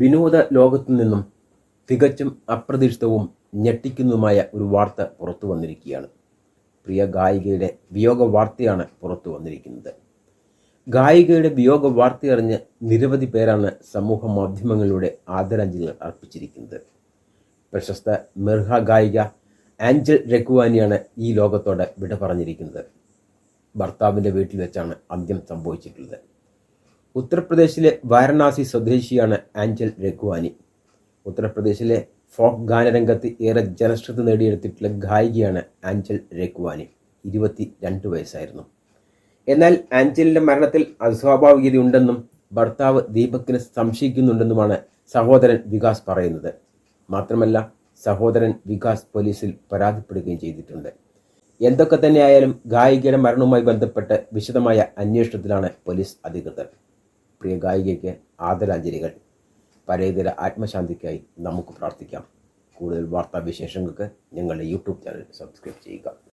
വിനോദ ലോകത്തു നിന്നും തികച്ചും അപ്രതീക്ഷിതവും ഞെട്ടിക്കുന്നതുമായ ഒരു വാർത്ത പുറത്തു വന്നിരിക്കുകയാണ്. പ്രിയ ഗായികയുടെ വിയോഗ വാർത്തയാണ് പുറത്തു വന്നിരിക്കുന്നത്. ഗായികയുടെ വിയോഗ വാർത്തയറിഞ്ഞ് നിരവധി പേരാണ് സമൂഹ മാധ്യമങ്ങളിലൂടെ ആദരാഞ്ജലികൾ അർപ്പിച്ചിരിക്കുന്നത്. പ്രശസ്ത മിർഹ ഗായിക ആഞ്ചൽ രഘുവാനിയാണ് ഈ ലോകത്തോടെ വിട പറഞ്ഞിരിക്കുന്നത്. ഭർത്താവിന്റെ വീട്ടിൽ വെച്ചാണ് അന്ത്യം സംഭവിച്ചിട്ടുള്ളത്. ഉത്തർപ്രദേശിലെ വാരണാസി സ്വദേശിയാണ് ആഞ്ചൽ രഘുവാനി. ഉത്തർപ്രദേശിലെ ഫോക്ക് ഗാനരംഗത്ത് ഏറെ ജനശ്രദ്ധ നേടിയെടുത്തിട്ടുള്ള ഗായികയാണ് ആഞ്ചൽ രഘുവാനി. ഇരുപത്തി രണ്ട് വയസ്സായിരുന്നു. എന്നാൽ ആഞ്ചലിന്റെ മരണത്തിൽ അസ്വാഭാവികതയുണ്ടെന്നും ഭർത്താവ് ദീപക്കിന് സംശയിക്കുന്നുണ്ടെന്നുമാണ് സഹോദരൻ വികാസ് പറയുന്നത്. മാത്രമല്ല സഹോദരൻ വികാസ് പോലീസിൽ പരാതിപ്പെടുകയും ചെയ്തിട്ടുണ്ട്. എന്തൊക്കെ തന്നെയായാലും ഗായികയുടെ മരണവുമായി ബന്ധപ്പെട്ട് വിശദമായ അന്വേഷണത്തിലാണ് പോലീസ് അധികൃതർ. പ്രിയ ഗായികയ്ക്ക് ആദരാഞ്ജലികൾ. പരേതര ആത്മശാന്തിക്കായി നമുക്ക് പ്രാർത്ഥിക്കാം. കൂടുതൽ വാർത്താവിശേഷങ്ങൾക്ക് ഞങ്ങളുടെ യൂട്യൂബ് ചാനൽ സബ്സ്ക്രൈബ് ചെയ്യുക.